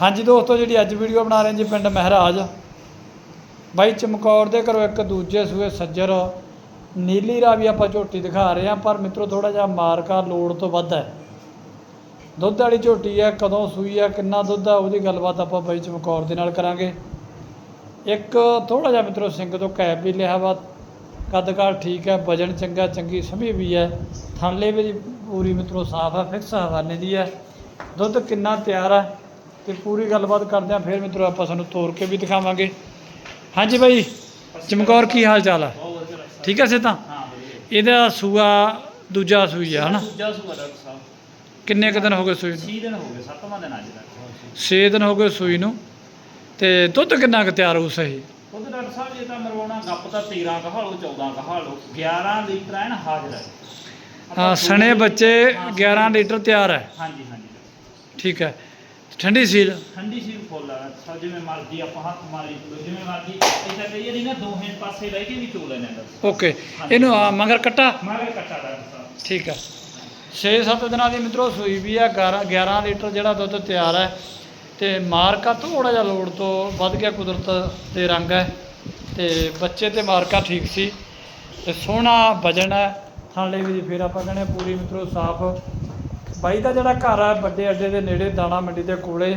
ਹਾਂਜੀ ਦੋਸਤੋ, ਜਿਹੜੀ ਅੱਜ ਵੀਡੀਓ ਬਣਾ ਰਹੇ ਜੀ ਪਿੰਡ ਮਹਿਰਾਜ। ਬਾਈ ਚਮਕੌਰ ਦੇ ਘਰੋਂ ਇੱਕ ਦੂਜੇ ਸੂਏ ਸੱਜਰ। ਨੀਲੀ ਰਾਵੀ ਆਪਾਂ ਝੋਟੀ ਦਿਖਾ ਰਹੇ ਹਾਂ, ਪਰ ਮਿੱਤਰੋ ਥੋੜਾ ਜਿਹਾ ਮਾਰਕਾ ਲੋੜ ਤੋਂ ਵੱਧ ਹੈ। ਦੁੱਧ ਵਾਲੀ ਝੋਟੀ ਹੈ, ਕਦੋਂ ਸੂਈ ਹੈ, ਕਿੰਨਾ ਦੁੱਧ ਆ ਉਹਦੀ ਗੱਲਬਾਤ ਆਪਾਂ ਬਾਈ ਚਮਕੌਰ ਦੇ ਨਾਲ ਕਰਾਂਗੇ। ਇੱਕ ਥੋੜਾ ਜਿਹਾ ਮਿੱਤਰੋ, ਸਿੰਘ ਤੋਂ ਕੈਪ ਵੀ ਲਿਆ ਵਾ। ਕੱਦਕਾਰ ਠੀਕ ਹੈ, ਵਜਨ ਚੰਗਾ, ਚੰਗੀ, ਸਮੀ ਵੀ ਹੈ। ਥਾਲੇ ਵੀ ਪੂਰੀ ਮਿੱਤਰੋ ਸਾਫ਼ ਹੈ ਫਿਕਸ ਹਵਾਨੇ ਦੀ ਹੈ। ਦੁੱਧ ਕਿੰਨਾ ਤਿਆਰ ਹੈ? ਤੇ ਪੂਰੀ ਗੱਲਬਾਤ ਕਰਦੇ ਹਾਂ ਫਿਰ ਮਿੱਤਰੋ ਆਪਾਂ ਤੁਹਾਨੂੰ ਤੋੜ ਕੇ ਵੀ ਦਿਖਾਵਾਂਗੇ। ਹਾਂਜੀ ਬਾਈ ਚਮਕੌਰ ਕੀ ਹਾਲ ਚਾਲ ਹੈ ਡਾਕਟਰ ਠੀਕ ਹੈ ਸੇ ਤਾਂ ਹਾਂ ਇਹਦਾ ਸੂਆ ਦੂਜਾ ਸੂਈ ਹੈ ਹਨਾ? ਦੂਜਾ ਸੂਆ ਡਾਕਟਰ ਸਾਹਿਬ। ਕਿੰਨੇ ਕੁ ਦਿਨ ਹੋ ਗਏ ਸੂਈ ਨੂੰ? 6 ਦਿਨ ਹੋ ਗਏ 7ਵਾਂ ਦਿਨ ਅੱਜ ਦਾ 6 ਦਿਨ ਹੋ ਗਏ ਸੂਈ ਨੂੰ। ਤੇ ਦੁੱਧ ਕਿੰਨਾ ਕੁ ਤਿਆਰ ਹੋਊ ਸਹੀ? ਉਹਦੇ ਡਾਕਟਰ ਸਾਹਿਬ ਜੇ ਤਾਂ ਮਰਵਾਉਣਾ ਗੱਪ ਤਾਂ 13 ਕਹਾਲੋ 14 ਕਹਾਲੋ 11 ਲੀਟਰ ਐਨ ਹਾਜ਼ਰ ਹੈ। ਹਾਂ ਸਣੇ ਬੱਚੇ ਹਾਂ, 11 ਲੀਟਰ ਤਿਆਰ ਹੈ। ਹਾਂਜੀ ਹਾਂਜੀ। ਠੀਕ ਹੈ। ਠੰਡੀ ਸੀਲ। ਠੰਡੀ ਸੀ ਫੁੱਲ ਆ ਸਭ ਜਿਵੇਂ ਮਰਜ਼ੀ ਆਪਾਂ ਹੱਥ ਮਾਰੀ ਚਲੋ, ਜਿਵੇਂ ਮਰਜ਼ੀ। ਇਦਾਂ ਕਹੀਏ ਨਹੀਂ ਨਾ ਦੋਹੇ ਪਾਸੇ ਰਹਿ ਕੇ ਵੀ ਚੋ ਲੈਣੇ ਡਾਕਟਰ ਓਕੇ ਇਹਨੂੰ ਆ, ਮਗਰ ਕੱਟਾ? ਮਗਰ ਕੱਟਾ ਸਾਹਿਬ ਠੀਕ ਹੈ 6-7 ਦਿਨਾਂ ਦੀ ਮਿੱਤਰੋ ਸੂਈ ਵੀ ਆ 11 11 ਲੀਟਰ ਜਿਹੜਾ ਦੁੱਧ ਤਿਆਰ ਹੈ। ਤੇ ਮਾਰਕਾ ਥੋੜਾ ਜਿਹਾ ਲੋੜ ਤੋਂ ਵੱਧ ਗਿਆ ਕੁਦਰਤ ਦੇ ਰੰਗ ਹੈ। ਤੇ ਬੱਚੇ ਤੇ ਮਾਰਕਾ ਠੀਕ ਸੀ। ਤੇ ਸੋਹਣਾ ਵਜਨ ਹੈ। ਥਾਲੇ ਵੀ ਫਿਰ ਆਪਾਂ ਕਹਿੰਦੇ ਹਾਂ ਪੂਰੀ ਮਿੱਤਰੋ ਸਾਫ਼। ਬਾਈ ਦਾ ਜਿਹੜਾ ਘਰ ਹੈ ਵੱਡੇ ਅੱਡੇ ਦੇ ਨੇੜੇ ਦਾਣਾ ਮੰਡੀ ਦੇ ਕੋਲੇ।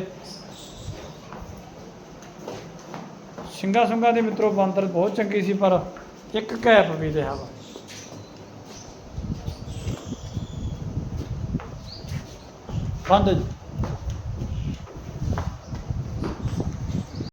ਸਿੰਘਾ ਸੁੰਗਾ ਦੇ ਮਿੱਤਰੋ, ਬਾਂਦਰ ਬਹੁਤ ਚੰਗੀ ਸੀ, ਪਰ ਇੱਕ ਕੈਪ ਵੀ ਰਿਹਾ ਵਾ। ਬੰਦ ਜੀ।